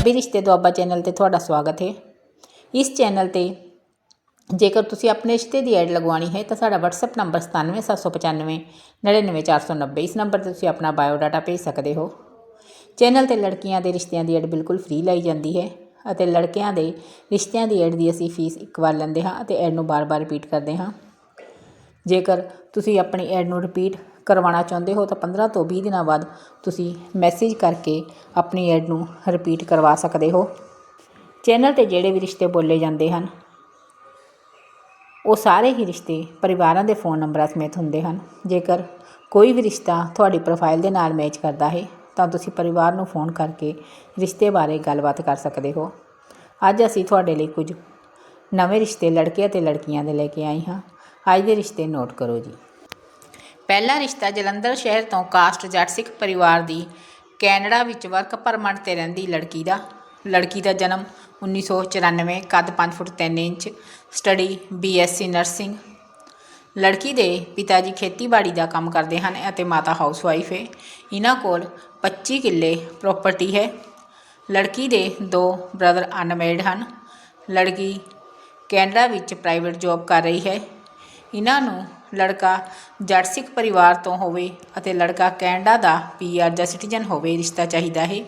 ਪੰਜਾਬੀ ਰਿਸ਼ਤੇ ਦੁਆਬਾ ਚੈਨਲ ਤੇ ਤੁਹਾਡਾ ਸਵਾਗਤ ਹੈ। ਇਸ ਚੈਨਲ ਤੇ ਜੇਕਰ ਤੁਸੀਂ ਆਪਣੇ ਰਿਸ਼ਤੇ ਦੀ ਐਡ ਲਗਵਾਉਣੀ ਹੈ ਤਾਂ ਸਾਡਾ WhatsApp ਨੰਬਰ 97795 99490 ਇਸ ਨੰਬਰ ਤੇ ਤੁਸੀਂ ਆਪਣਾ ਬਾਇਓ ਡਾਟਾ ਭੇਜ ਸਕਦੇ ਹੋ। ਚੈਨਲ ਤੇ ਲੜਕੀਆਂ ਦੇ ਰਿਸ਼ਤਿਆਂ ਦੀ ਐਡ ਬਿਲਕੁਲ ਫ੍ਰੀ ਲਈ ਜਾਂਦੀ ਹੈ ਅਤੇ ਲੜਕਿਆਂ ਦੇ ਰਿਸ਼ਤਿਆਂ ਦੀ ਐਡ ਦੀ ਅਸੀਂ ਫੀਸ ਇੱਕ ਵਾਰ ਲੈਂਦੇ ਹਾਂ ਅਤੇ ਐਡ ਨੂੰ ਬਾਰ-ਬਾਰ ਰਿਪੀਟ ਕਰਦੇ ਹਾਂ। ਜੇਕਰ ਤੁਸੀਂ ਆਪਣੀ ਐਡ ਨੂੰ ਰਿਪੀਟ ਕਰਵਾਉਣਾ ਚਾਹੁੰਦੇ ਹੋ ਤਾਂ 15 ਤੋਂ 20 ਦਿਨਾਂ ਬਾਅਦ ਤੁਸੀਂ ਮੈਸੇਜ ਕਰਕੇ ਆਪਣੀ ਐਡ ਨੂੰ ਰਿਪੀਟ ਕਰਵਾ ਸਕਦੇ ਹੋ। ਚੈਨਲ ਤੇ ਜਿਹੜੇ ਵੀ ਰਿਸ਼ਤੇ ਬੋਲੇ ਜਾਂਦੇ ਹਨ, ਉਹ ਸਾਰੇ ਹੀ ਰਿਸ਼ਤੇ ਪਰਿਵਾਰਾਂ ਦੇ ਫੋਨ ਨੰਬਰਾਂ ਸਮੇਤ ਹੁੰਦੇ ਹਨ। ਜੇਕਰ ਕੋਈ ਵੀ ਰਿਸ਼ਤਾ ਤੁਹਾਡੀ ਪ੍ਰੋਫਾਈਲ ਦੇ ਨਾਲ ਮੈਚ ਕਰਦਾ ਹੈ, ਤਾਂ ਤੁਸੀਂ ਪਰਿਵਾਰ ਨੂੰ ਫੋਨ ਕਰਕੇ ਰਿਸ਼ਤੇ ਬਾਰੇ ਗੱਲਬਾਤ ਕਰ ਸਕਦੇ ਹੋ। ਅੱਜ ਅਸੀਂ ਤੁਹਾਡੇ ਲਈ ਕੁਝ ਨਵੇਂ ਰਿਸ਼ਤੇ ਲੜਕੇ ਅਤੇ ਲੜਕੀਆਂ ਦੇ ਲੈ ਕੇ ਆਏ ਹਾਂ। ਅੱਜ ਦੇ ਰਿਸ਼ਤੇ ਨੋਟ ਕਰੋ ਜੀ। ਪਹਿਲਾ ਰਿਸ਼ਤਾ ਜਲੰਧਰ ਸ਼ਹਿਰ ਤੋਂ ਕਾਸਟ ਜੱਟ ਸਿੱਖ ਪਰਿਵਾਰ ਦੀ ਕੈਨੇਡਾ ਵਿੱਚ ਵਰਕ ਪਰਮਿਟ ਤੇ ਰਹਿੰਦੀ ਲੜਕੀ ਦਾ। ਲੜਕੀ ਦਾ ਜਨਮ 1994 ਕੱਦ 5 foot 3 inch, study BSc nursing. ਲੜਕੀ ਦੇ ਪਿਤਾ ਜੀ ਖੇਤੀਬਾੜੀ ਦਾ ਕੰਮ ਕਰਦੇ ਹਨ ਅਤੇ ਮਾਤਾ ਹਾਊਸਵਾਈਫ ਹੈ। ਇਹਨਾਂ ਕੋਲ 25 ਕਿੱਲੇ ਪ੍ਰਾਪਰਟੀ ਹੈ। ਲੜਕੀ ਦੇ ਦੋ ਬ੍ਰਦਰ ਅਨਮੈਰਿਡ ਹਨ। ਲੜਕੀ ਕੈਨੇਡਾ ਵਿੱਚ ਪ੍ਰਾਈਵੇਟ ਜੌਬ ਕਰ ਰਹੀ ਹੈ। ਇਹਨਾਂ ਨੂੰ ਲੜਕਾ ਜੱਟ ਸਿੱਖ ਪਰਿਵਾਰ ਤੋਂ ਹੋਵੇ ਅਤੇ ਲੜਕਾ ਕੈਨੇਡਾ ਦਾ ਪੀਆਰ ਜਾਂ ਸਿਟੀਜ਼ਨ ਹੋਵੇ, ਰਿਸ਼ਤਾ ਚਾਹੀਦਾ ਹੈ।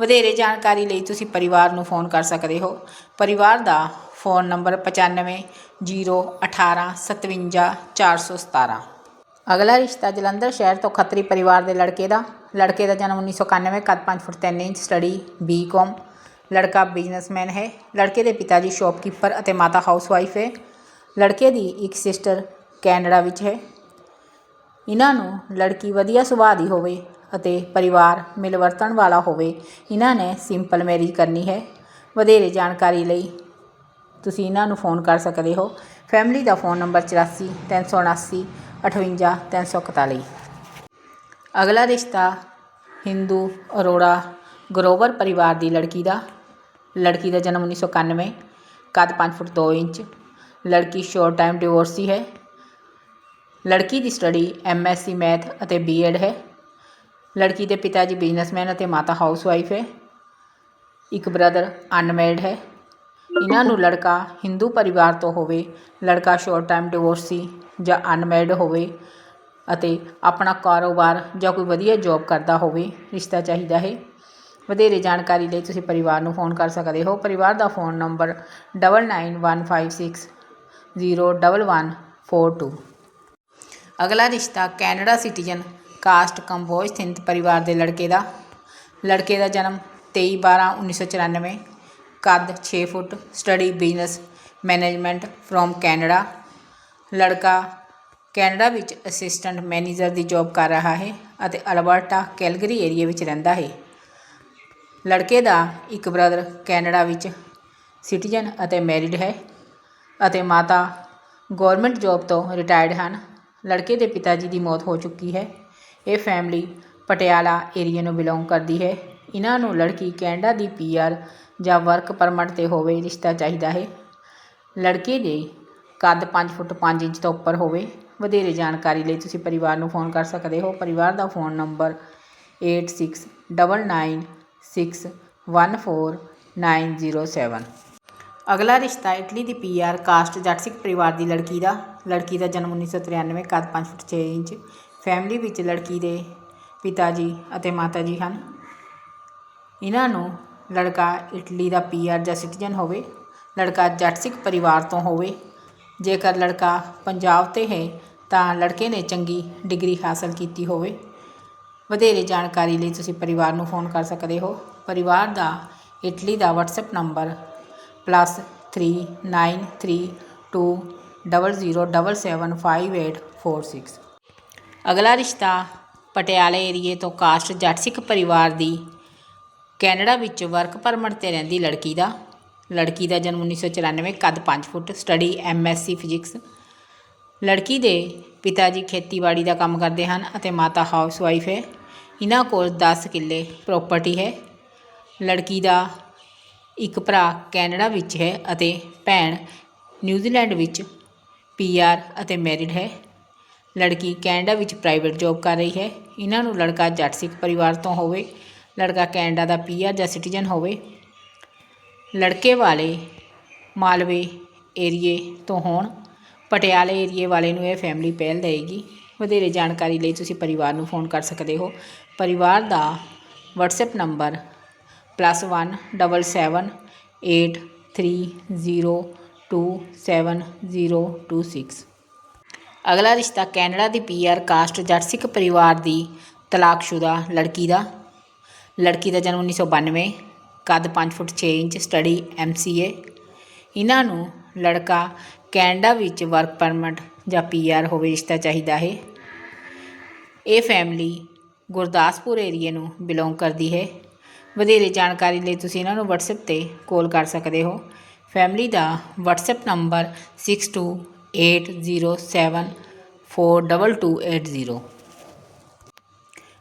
ਵਧੇਰੇ ਜਾਣਕਾਰੀ ਲਈ ਤੁਸੀਂ ਪਰਿਵਾਰ ਨੂੰ ਫੋਨ ਕਰ ਸਕਦੇ ਹੋ। ਪਰਿਵਾਰ ਦਾ ਫੋਨ ਨੰਬਰ 95 018 57 417 ਅਗਲਾ ਰਿਸ਼ਤਾ ਜਲੰਧਰ ਸ਼ਹਿਰ ਤੋਂ ਖੱਤਰੀ ਪਰਿਵਾਰ ਦੇ ਲੜਕੇ ਦਾ। ਲੜਕੇ ਦਾ ਜਨਮ 1991 ਕੱਦ 5 ਫੁੱਟ 3 ਇੰਚ, ਸਟੱਡੀ ਬੀਕਾਮ। ਲੜਕਾ ਬਿਜ਼ਨਸਮੈਨ ਹੈ। ਲੜਕੇ ਦੇ ਪਿਤਾ ਜੀ ਸ਼ੌਪਕੀਪਰ ਅਤੇ ਮਾਤਾ ਹਾਊਸਵਾਈਫ ਹੈ। ਲੜਕੇ ਦੀ ਇੱਕ ਸਿਸਟਰ ਕੈਨੇਡਾ ਵਿੱਚ ਹੈ। ਇਹਨਾਂ ਨੂੰ ਲੜਕੀ ਵਧੀਆ ਸੁਭਾਅ ਦੀ ਹੋਵੇ ਅਤੇ ਪਰਿਵਾਰ ਮਿਲਵਰਤਣ ਵਾਲਾ ਹੋਵੇ, ਇਹਨਾਂ ਨੇ ਸਿੰਪਲ ਮੈਰਿਜ ਕਰਨੀ ਹੈ। ਵਧੇਰੇ ਜਾਣਕਾਰੀ ਲਈ ਤੁਸੀਂ ਇਹਨਾਂ ਨੂੰ ਫੋਨ ਕਰ ਸਕਦੇ ਹੋ। ਫੈਮਿਲੀ ਦਾ ਫੋਨ ਨੰਬਰ 84 379 58 341 ਅਗਲਾ ਰਿਸ਼ਤਾ ਹਿੰਦੂ ਅਰੋੜਾ ਗਰੋਵਰ ਪਰਿਵਾਰ ਦੀ ਲੜਕੀ ਦਾ। ਲੜਕੀ ਦਾ ਜਨਮ 1991 ਕੱਦ 5 ਫੁੱਟ 2 ਇੰਚ। ਲੜਕੀ ਸ਼ੋਰਟ ਟਾਈਮ ਡਿਵੋਰਸੀ ਹੈ। ਲੜਕੀ ਦੀ ਸਟੱਡੀ ਐਮਐਸਸੀ ਮੈਥ ਅਤੇ ਬੀਐਡ ਹੈ। ਲੜਕੀ ਦੇ ਪਿਤਾ ਜੀ ਬਿਜ਼ਨਸਮੈਨ ਅਤੇ ਮਾਤਾ ਹਾਊਸਵਾਈਫ ਹੈ। ਇੱਕ ਬ੍ਰਦਰ ਅਨਮੈਰਿਡ ਹੈ। ਇਹਨਾਂ ਨੂੰ ਲੜਕਾ ਹਿੰਦੂ ਪਰਿਵਾਰ ਤੋਂ ਹੋਵੇ, ਲੜਕਾ ਸ਼ੋਰਟ ਟਾਈਮ ਡਿਵੋਰਸੀ ਜਾਂ ਅਨਮੈਰਿਡ ਹੋਵੇ ਅਤੇ ਆਪਣਾ ਕਾਰੋਬਾਰ ਜਾਂ ਕੋਈ ਵਧੀਆ ਜੌਬ ਕਰਦਾ ਹੋਵੇ, ਰਿਸ਼ਤਾ ਚਾਹੀਦਾ ਹੈ। ਵਧੇਰੇ ਜਾਣਕਾਰੀ ਲਈ ਤੁਸੀਂ ਪਰਿਵਾਰ ਨੂੰ ਫੋਨ ਕਰ ਸਕਦੇ ਹੋ। ਪਰਿਵਾਰ ਦਾ ਫੋਨ ਨੰਬਰ 9915601142 ਅਗਲਾ ਰਿਸ਼ਤਾ ਕੈਨੇਡਾ ਸਿਟੀਜ਼ਨ ਕਾਸਟ ਕੰਬੋਜ ਥਿੰਤ ਪਰਿਵਾਰ ਦੇ ਲੜਕੇ ਦਾ। ਲੜਕੇ ਦਾ ਜਨਮ 23/12/1994 ਕੱਦ 6 foot, study business management from Canada. ਲੜਕਾ ਕੈਨੇਡਾ ਵਿੱਚ ਅਸਿਸਟੈਂਟ ਮੈਨੇਜਰ ਦੀ ਜੌਬ ਕਰ ਰਿਹਾ ਹੈ ਅਤੇ ਅਲਬਰਟਾ ਕੈਲਗਰੀ ਏਰੀਆ ਵਿੱਚ ਰਹਿੰਦਾ ਹੈ। ਲੜਕੇ ਦਾ ਇੱਕ ਬ੍ਰਦਰ ਕੈਨੇਡਾ ਵਿੱਚ ਸਿਟੀਜ਼ਨ ਅਤੇ ਮੈਰਿਡ ਹੈ ਅਤੇ ਮਾਤਾ ਗਵਰਨਮੈਂਟ ਜੌਬ ਤੋਂ ਰਿਟਾਇਰਡ ਹਨ। ਲੜਕੇ ਦੇ ਪਿਤਾ ਜੀ ਦੀ ਮੌਤ ਹੋ ਚੁੱਕੀ ਹੈ। ਇਹ ਫੈਮਿਲੀ ਪਟਿਆਲਾ ਏਰੀਆ ਨੂੰ ਬਿਲੋਂਗ ਕਰਦੀ ਹੈ। ਇਹਨਾਂ ਨੂੰ ਲੜਕੀ ਕੈਨੇਡਾ ਦੀ ਪੀਆਰ ਜਾਂ ਵਰਕ ਪਰਮਿਟ ਤੇ ਹੋਵੇ ਰਿਸ਼ਤਾ ਚਾਹੀਦਾ ਹੈ। ਲੜਕੇ ਦੇ ਕੱਦ 5 ਫੁੱਟ 5 ਇੰਚ ਤੋਂ ਉੱਪਰ ਹੋਵੇ। ਵਧੇਰੇ ਜਾਣਕਾਰੀ ਲਈ ਤੁਸੀਂ ਪਰਿਵਾਰ ਨੂੰ ਫੋਨ ਕਰ ਸਕਦੇ ਹੋ। ਪਰਿਵਾਰ ਦਾ ਫੋਨ ਨੰਬਰ 8699614907 ਅਗਲਾ ਰਿਸ਼ਤਾ ਇਟਲੀ ਦੀ ਪੀਆਰ ਕਾਸਟ ਜੱਟ ਸਿੱਖ ਪਰਿਵਾਰ ਦੀ ਲੜਕੀ ਦਾ ਲੜਕੀ ਦਾ ਜਨਮ 1993 ਕੱਦ 5 ਫੁੱਟ 6 ਇੰਚ ਫੈਮਿਲੀ ਵਿੱਚ ਲੜਕੀ ਦੇ ਪਿਤਾ ਜੀ ਅਤੇ ਮਾਤਾ ਜੀ ਹਨ। ਇਹਨਾਂ ਨੂੰ ਲੜਕਾ ਇਟਲੀ ਦਾ ਪੀਆਰ ਜਾਂ ਸਿਟੀਜ਼ਨ ਹੋਵੇ, ਲੜਕਾ ਜੱਟ ਸਿੱਖ ਪਰਿਵਾਰ ਤੋਂ ਹੋਵੇ। ਜੇਕਰ ਲੜਕਾ ਪੰਜਾਬ ਤੇ ਹੈ, ਤਾਂ ਲੜਕੇ ਨੇ ਚੰਗੀ ਡਿਗਰੀ ਹਾਸਲ ਕੀਤੀ ਹੋਵੇ। ਵਧੇਰੇ ਜਾਣਕਾਰੀ ਲਈ ਤੁਸੀਂ ਪਰਿਵਾਰ ਨੂੰ ਫੋਨ ਕਰ ਸਕਦੇ ਹੋ। ਪਰਿਵਾਰ ਦਾ ਇਟਲੀ ਦਾ WhatsApp ਨੰਬਰ +393200775846 ਅਗਲਾ ਰਿਸ਼ਤਾ ਪਟਿਆਲੇ ਏਰੀਏ ਤੋਂ ਕਾਸਟ ਜੱਟ ਸਿੱਖ ਪਰਿਵਾਰ ਦੀ ਕੈਨੇਡਾ ਵਿੱਚ ਵਰਕ ਪਰਮਿਟ ਤੇ ਰਹਿੰਦੀ ਲੜਕੀ ਦਾ। ਲੜਕੀ ਦਾ ਜਨਮ 1994 ਕੱਦ 5 ਫੁੱਟ ਸਟੱਡੀ ਐਮਐਸਸੀ ਫਿਜ਼ਿਕਸ ਲੜਕੀ ਦੇ ਪਿਤਾ ਜੀ ਖੇਤੀਬਾੜੀ ਦਾ ਕੰਮ ਕਰਦੇ ਹਨ ਅਤੇ ਮਾਤਾ ਹਾਊਸਵਾਈਫ ਹੈ। ਇਹਨਾਂ ਕੋਲ 10 ਕਿੱਲੇ ਪ੍ਰਾਪਰਟੀ ਹੈ। ਲੜਕੀ ਦਾ ਇੱਕ ਭਰਾ ਕੈਨੇਡਾ ਵਿੱਚ ਹੈ ਅਤੇ ਭੈਣ ਨਿਊਜ਼ੀਲੈਂਡ ਵਿੱਚ ਪੀਆਰ ਅਤੇ ਮੈਰਿਡ ਹੈ। ਲੜਕੀ ਕੈਨੇਡਾ ਵਿੱਚ ਪ੍ਰਾਈਵੇਟ ਜੌਬ ਕਰ ਰਹੀ ਹੈ। ਇਹਨਾਂ ਨੂੰ ਲੜਕਾ ਜੱਟ ਸਿੱਖ ਪਰਿਵਾਰ ਤੋਂ ਹੋਵੇ, ਲੜਕਾ ਕੈਨੇਡਾ ਦਾ ਪੀਆਰ ਜਾਂ ਸਿਟੀਜ਼ਨ ਹੋਵੇ, ਲੜਕੇ ਵਾਲੇ ਮਾਲਵੇ ਏਰੀਏ ਤੋਂ ਹੋਣ, ਪਟਿਆਲੇ ਏਰੀਏ ਵਾਲੇ ਨੂੰ ਇਹ ਫੈਮਿਲੀ ਪਹਿਲ ਦੇਏਗੀ ਵਧੇਰੇ ਜਾਣਕਾਰੀ ਲਈ ਤੁਸੀਂ ਪਰਿਵਾਰ ਨੂੰ ਫੋਨ ਕਰ ਸਕਦੇ ਹੋ। ਪਰਿਵਾਰ ਦਾ WhatsApp number plus one double seven eight three zero two seven zero two six ਅਗਲਾ ਰਿਸ਼ਤਾ ਕੈਨੇਡਾ ਦੀ ਪੀਆਰ ਕਾਸਟ ਜੱਟ ਸਿੱਖ ਪਰਿਵਾਰ ਦੀ ਤਲਾਕਸ਼ੁਦਾ ਲੜਕੀ ਦਾ। ਲੜਕੀ ਦਾ ਜਨਮ 1992 ਕੱਦ 5 ਫੁੱਟ 6 ਇੰਚ ਸਟੱਡੀ ਐਮਸੀਏ ਇਹਨਾਂ ਨੂੰ ਲੜਕਾ ਕੈਨੇਡਾ ਵਿੱਚ ਵਰਕ ਪਰਮਿਟ ਜਾਂ ਪੀਆਰ ਹੋਵੇ ਰਿਸ਼ਤਾ ਚਾਹੀਦਾ ਹੈ। ਇਹ ਫੈਮਿਲੀ ਗੁਰਦਾਸਪੁਰ ਏਰੀਏ ਨੂੰ ਬਿਲੋਂਗ ਕਰਦੀ ਹੈ। ਵਧੇਰੇ ਜਾਣਕਾਰੀ ਲਈ ਤੁਸੀਂ ਇਹਨਾਂ ਨੂੰ WhatsApp ਤੇ ਕਾਲ ਕਰ ਸਕਦੇ ਹੋ। ਫੈਮਿਲੀ ਦਾ WhatsApp ਨੰਬਰ 6280742280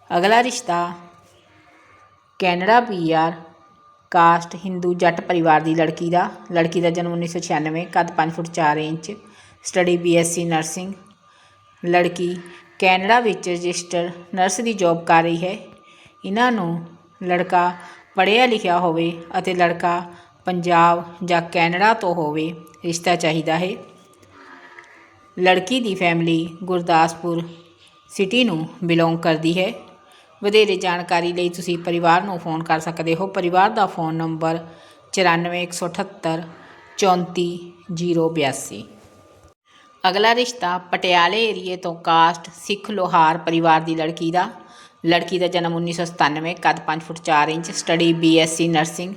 ਅਗਲਾ ਰਿਸ਼ਤਾ ਕੈਨੇਡਾ ਪੀਆਰ ਕਾਸਟ ਹਿੰਦੂ ਜੱਟ ਪਰਿਵਾਰ ਦੀ ਲੜਕੀ ਦਾ। ਲੜਕੀ ਦਾ ਜਨਮ 1996 ਕੱਦ 5 foot 4 inch study BSc nursing ਲੜਕੀ ਕੈਨੇਡਾ ਵਿੱਚ ਰਜਿਸਟਰ ਨਰਸ ਦੀ ਜੌਬ ਕਰ ਰਹੀ ਹੈ। ਇਹਨਾਂ ਨੂੰ ਲੜਕਾ ਪੜ੍ਹਿਆ ਲਿਖਿਆ ਹੋਵੇ ਅਤੇ ਲੜਕਾ ਪੰਜਾਬ ਜਾਂ ਕੈਨੇਡਾ ਤੋਂ ਹੋਵੇ, ਰਿਸ਼ਤਾ ਚਾਹੀਦਾ ਹੈ। ਲੜਕੀ ਦੀ ਫੈਮਿਲੀ ਗੁਰਦਾਸਪੁਰ ਸਿਟੀ ਨੂੰ ਬਿਲੋਂਗ ਕਰਦੀ ਹੈ। ਵਧੇਰੇ ਜਾਣਕਾਰੀ ਲਈ ਤੁਸੀਂ ਪਰਿਵਾਰ ਨੂੰ ਫੋਨ ਕਰ ਸਕਦੇ ਹੋ। ਪਰਿਵਾਰ ਦਾ ਫੋਨ ਨੰਬਰ 94178 34082 ਅਗਲਾ ਰਿਸ਼ਤਾ ਪਟਿਆਲੇ ਏਰੀਏ ਤੋਂ ਕਾਸਟ ਸਿੱਖ ਲੋਹਾਰ ਪਰਿਵਾਰ ਦੀ ਲੜਕੀ ਦਾ ਲੜਕੀ ਦਾ ਜਨਮ 1997 ਕੱਦ 5 foot 4 inch study BSc nursing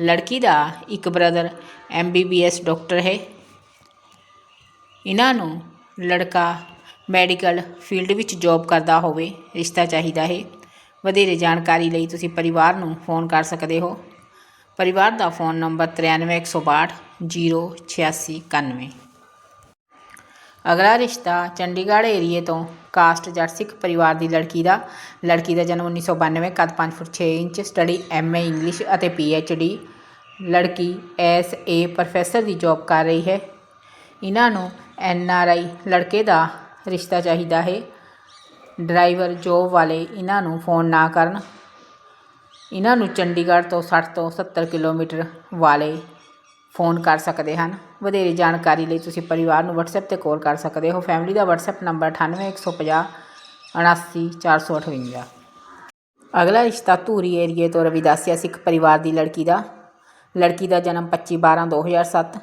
ਲੜਕੀ ਦਾ ਇੱਕ ਬ੍ਰਦਰ ਐਮਬੀਬੀਐਸ ਡਾਕਟਰ ਹੈ। ਇਹਨਾਂ ਨੂੰ ਲੜਕਾ ਮੈਡੀਕਲ ਫੀਲਡ ਵਿੱਚ ਜੌਬ ਕਰਦਾ ਹੋਵੇ, ਰਿਸ਼ਤਾ ਚਾਹੀਦਾ ਹੈ। ਵਧੇਰੇ ਜਾਣਕਾਰੀ ਲਈ ਤੁਸੀਂ ਪਰਿਵਾਰ ਨੂੰ ਫੋਨ ਕਰ ਸਕਦੇ ਹੋ। ਪਰਿਵਾਰ ਦਾ ਫੋਨ ਨੰਬਰ 93162 08691 ਅਗਲਾ ਰਿਸ਼ਤਾ ਚੰਡੀਗੜ੍ਹ ਏਰੀਏ ਤੋਂ ਕਾਸਟ ਜੱਟ ਸਿੱਖ ਪਰਿਵਾਰ ਦੀ ਲੜਕੀ ਦਾ। ਲੜਕੀ ਦਾ ਜਨਮ 1992 ਕੱਦ 5 foot 6 inch, study MA English ਅਤੇ ਪੀਐਚਡੀ ਲੜਕੀ ਐਸ ਏ ਪ੍ਰੋਫੈਸਰ ਦੀ ਜੌਬ ਕਰ ਰਹੀ ਹੈ। ਇਹਨਾਂ ਨੂੰ ਐਨ ਆਰ ਆਈ ਲੜਕੇ ਦਾ ਰਿਸ਼ਤਾ ਚਾਹੀਦਾ ਹੈ। ਡਰਾਈਵਰ ਜੋਬ ਵਾਲੇ ਇਹਨਾਂ ਨੂੰ ਫੋਨ ਨਾ ਕਰਨ। ਇਹਨਾਂ ਨੂੰ ਚੰਡੀਗੜ੍ਹ ਤੋਂ 60 ਤੋਂ 70 ਕਿਲੋਮੀਟਰ ਵਾਲੇ ਫੋਨ ਕਰ ਸਕਦੇ ਹਨ। ਵਧੇਰੇ ਜਾਣਕਾਰੀ ਲਈ ਤੁਸੀਂ ਪਰਿਵਾਰ ਨੂੰ WhatsApp ਤੇ ਕਾਲ ਕਰ ਸਕਦੇ ਹੋ। ਫੈਮਿਲੀ ਦਾ WhatsApp ਨੰਬਰ 98150 79458 ਅਗਲਾ ਰਿਸ਼ਤਾ ਧੂਰੀ ਏਰੀਏ ਤੋਂ ਰਵਿਦਾਸੀਆ ਸਿੱਖ ਪਰਿਵਾਰ ਦੀ ਲੜਕੀ ਦਾ। ਲੜਕੀ ਦਾ ਜਨਮ 25 12 2007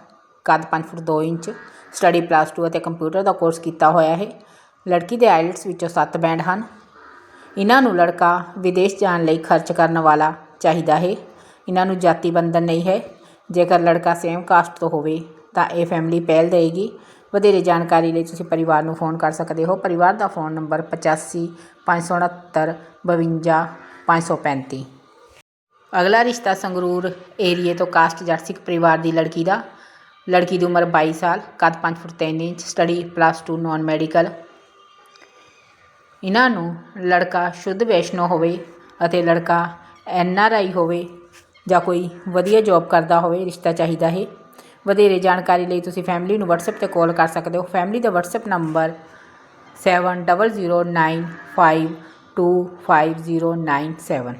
ਕੱਦ 5 ਫੁੱਟ 2 ਇੰਚ, ਸਟੱਡੀ ਪਲੱਸ 2 ਅਤੇ ਕੰਪਿਊਟਰ ਦਾ ਕੋਰਸ ਕੀਤਾ ਹੋਇਆ ਹੈ। ਲੜਕੀ ਦੇ ਆਈਲਟਸ ਵਿੱਚੋਂ 7 ਬੈਂਡ ਹਨ। ਇਹਨਾਂ ਨੂੰ ਲੜਕਾ ਵਿਦੇਸ਼ ਜਾਣ ਲਈ ਖਰਚ ਕਰਨ ਵਾਲਾ ਚਾਹੀਦਾ ਹੈ। ਇਹਨਾਂ ਨੂੰ ਜਾਤੀ ਬੰਧਨ ਨਹੀਂ ਹੈ। ਜੇਕਰ ਲੜਕਾ ਸੇਮ ਕਾਸਟ ਤੋਂ ਹੋਵੇ, ਤਾਂ ਇਹ ਫੈਮਿਲੀ ਪਹਿਲ ਦੇਵੇਗੀ ਵਧੇਰੇ ਜਾਣਕਾਰੀ ਲਈ ਤੁਸੀਂ ਪਰਿਵਾਰ ਨੂੰ ਫੋਨ ਕਰ ਸਕਦੇ ਹੋ। ਪਰਿਵਾਰ ਦਾ ਫੋਨ ਨੰਬਰ 85 569 52 535 ਅਗਲਾ ਰਿਸ਼ਤਾ ਸੰਗਰੂਰ ਏਰੀਏ ਤੋਂ ਕਾਸਟ ਜੱਟ ਸਿੱਖ ਪਰਿਵਾਰ ਦੀ ਲੜਕੀ ਦਾ। ਲੜਕੀ ਦੀ ਉਮਰ 22 ਸਾਲ, ਕੱਦ 5 foot 3 inch study plus 2 non medical ਇਹਨਾਂ ਨੂੰ ਲੜਕਾ ਸ਼ੁੱਧ ਵੈਸ਼ਨੋ ਹੋਵੇ ਅਤੇ ਲੜਕਾ ਐਨ ਆਰ ਆਈ ਹੋਵੇ। ਜਾਂ ਕੋਈ ਵਧੀਆ ਜੌਬ ਕਰਦਾ ਹੋਵੇ, ਰਿਸ਼ਤਾ ਚਾਹੀਦਾ ਹੈ ਵਧੇਰੇ ਜਾਣਕਾਰੀ ਲਈ ਤੁਸੀਂ ਫੈਮਿਲੀ ਨੂੰ WhatsApp ਤੇ ਕਾਲ ਕਰ ਸਕਦੇ ਹੋ। ਫੈਮਿਲੀ ਦਾ WhatsApp ਨੰਬਰ 7009525097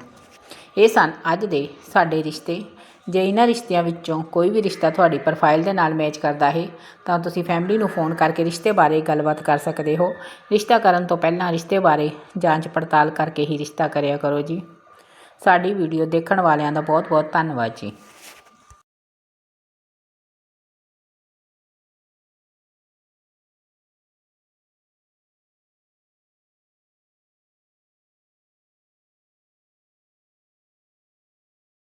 ਇਹ ਸਨ ਅੱਜ ਦੇ ਸਾਡੇ ਰਿਸ਼ਤੇ। ਜੇ ਇਹਨਾਂ ਰਿਸ਼ਤਿਆਂ ਵਿੱਚੋਂ ਕੋਈ ਵੀ ਰਿਸ਼ਤਾ ਤੁਹਾਡੀ ਪ੍ਰੋਫਾਈਲ ਦੇ ਨਾਲ ਮੈਚ ਕਰਦਾ ਹੈ, ਤਾਂ ਤੁਸੀਂ ਫੈਮਿਲੀ ਨੂੰ ਫੋਨ ਕਰਕੇ ਰਿਸ਼ਤੇ ਬਾਰੇ ਗੱਲਬਾਤ ਕਰ ਸਕਦੇ ਹੋ। ਰਿਸ਼ਤਾ ਕਰਨ ਤੋਂ ਪਹਿਲਾਂ ਰਿਸ਼ਤੇ ਬਾਰੇ ਜਾਂਚ ਪੜਤਾਲ ਕਰਕੇ ਹੀ ਰਿਸ਼ਤਾ ਕਰਿਆ ਕਰੋ ਜੀ। ਸਾਡੀ ਵੀਡੀਓ ਦੇਖਣ ਵਾਲਿਆਂ ਦਾ ਬਹੁਤ ਬਹੁਤ ਧੰਨਵਾਦ ਜੀ।